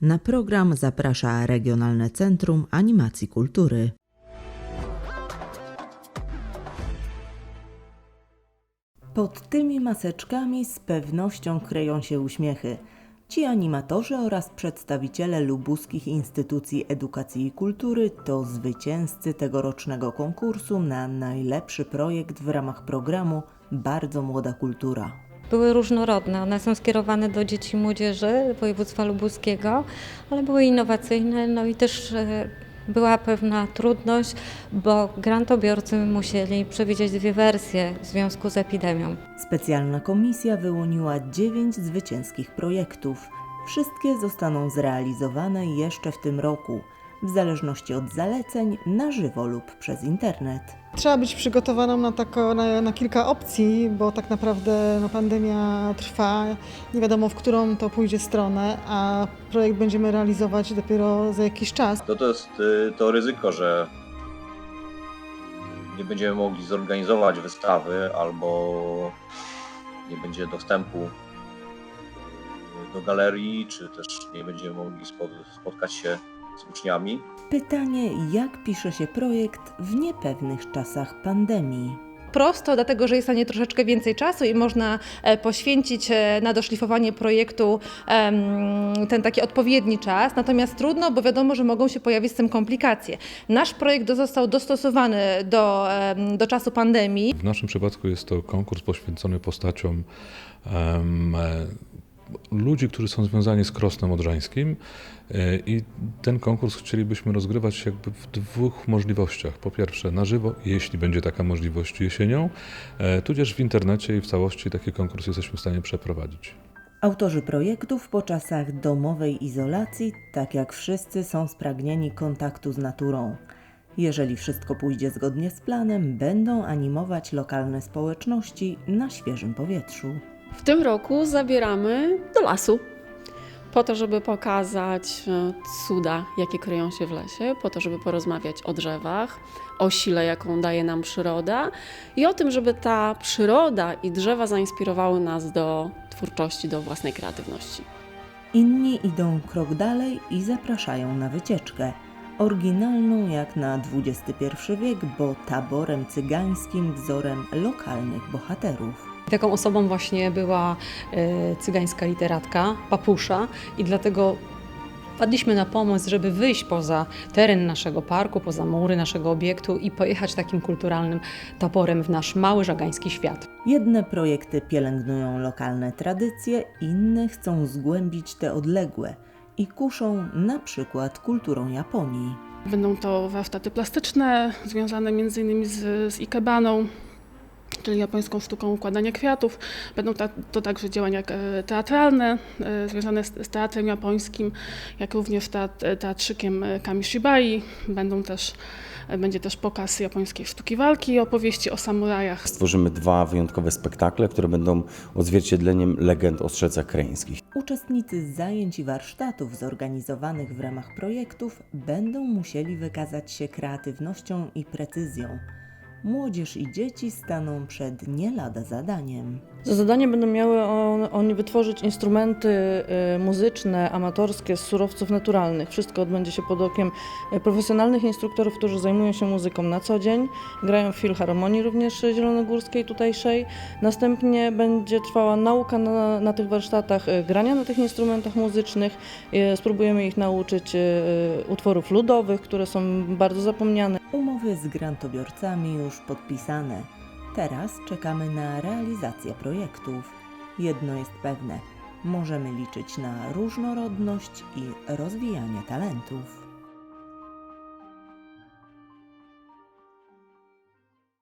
Na program zaprasza Regionalne Centrum Animacji Kultury. Pod tymi maseczkami z pewnością kryją się uśmiechy. Ci animatorzy oraz przedstawiciele lubuskich instytucji edukacji i kultury to zwycięzcy tegorocznego konkursu na najlepszy projekt w ramach programu Bardzo Młoda Kultura. Były różnorodne, one są skierowane do dzieci i młodzieży województwa lubuskiego, ale były innowacyjne, no i też e, była pewna trudność, bo grantobiorcy musieli przewidzieć dwie wersje w związku z epidemią. Specjalna komisja wyłoniła dziewięć zwycięskich projektów. Wszystkie zostaną zrealizowane jeszcze w tym roku, w zależności od zaleceń na żywo lub przez internet. Trzeba być przygotowaną na, tako, na, na kilka opcji, bo tak naprawdę no, pandemia trwa, nie wiadomo w którą to pójdzie stronę, a projekt będziemy realizować dopiero za jakiś czas. to, to jest y, to ryzyko, że nie będziemy mogli zorganizować wystawy albo nie będzie dostępu y, do galerii, czy też nie będziemy mogli spo- spotkać się z uczniami. Pytanie, jak pisze się projekt w niepewnych czasach pandemii? prosto, dlatego że jest na nie troszeczkę więcej czasu i można e, poświęcić e, na doszlifowanie projektu ten taki odpowiedni czas. Natomiast trudno, bo wiadomo, że mogą się pojawić z tym komplikacje. Nasz projekt został dostosowany do, do czasu pandemii. W naszym przypadku jest to konkurs poświęcony postaciom ludzi, którzy są związani z Krosnem Odrzańskim e, i ten konkurs chcielibyśmy rozgrywać jakby w dwóch możliwościach. Po pierwsze na żywo, jeśli będzie taka możliwość jesienią, e, tudzież w internecie i w całości taki konkurs jesteśmy w stanie przeprowadzić. Autorzy projektów po czasach domowej izolacji, tak jak wszyscy, są spragnieni kontaktu z naturą. Jeżeli wszystko pójdzie zgodnie z planem, będą animować lokalne społeczności na świeżym powietrzu. W tym roku zabieramy do lasu. Po to, żeby pokazać e, cuda, jakie kryją się w lesie, po to, żeby porozmawiać o drzewach, o sile, jaką daje nam przyroda i o tym, żeby ta przyroda i drzewa zainspirowały nas do twórczości, do własnej kreatywności. Inni idą krok dalej i zapraszają na wycieczkę. Oryginalną jak na XXI wiek, bo taborem cygańskim wzorem lokalnych bohaterów. Taką osobą właśnie była e, cygańska literatka, papusza i dlatego wpadliśmy na pomysł, żeby wyjść poza teren naszego parku, poza mury naszego obiektu i pojechać takim kulturalnym taborem w nasz mały żagański świat. Jedne projekty pielęgnują lokalne tradycje, inne chcą zgłębić te odległe i kuszą na przykład kulturą Japonii. Będą to warsztaty plastyczne, związane m.in. z, z ikebaną, czyli japońską sztuką układania kwiatów. Będą ta, to także działania e, teatralne, e, związane z, z teatrem japońskim, jak również teat, teatrzykiem e, Kamishibai. Będą też, e, będzie też pokaz japońskiej sztuki walki i opowieści o samurajach. Stworzymy dwa wyjątkowe spektakle, które będą odzwierciedleniem legend o strzecach krajeńskich. Uczestnicy zajęć i warsztatów zorganizowanych w ramach projektów będą musieli wykazać się kreatywnością i precyzją. Młodzież i dzieci staną przed nie lada zadaniem. Za zadanie będą miały on, oni wytworzyć instrumenty y, muzyczne, amatorskie z surowców naturalnych. Wszystko odbędzie się pod okiem y, profesjonalnych instruktorów, którzy zajmują się muzyką na co dzień. Grają w filharmonii również zielonogórskiej tutejszej. Następnie będzie trwała nauka na, na tych warsztatach y, grania na tych instrumentach muzycznych. Spróbujemy ich nauczyć utworów ludowych, które są bardzo zapomniane. Umowy z grantobiorcami już podpisane. Teraz czekamy na realizację projektów. Jedno jest pewne: możemy liczyć na różnorodność i rozwijanie talentów.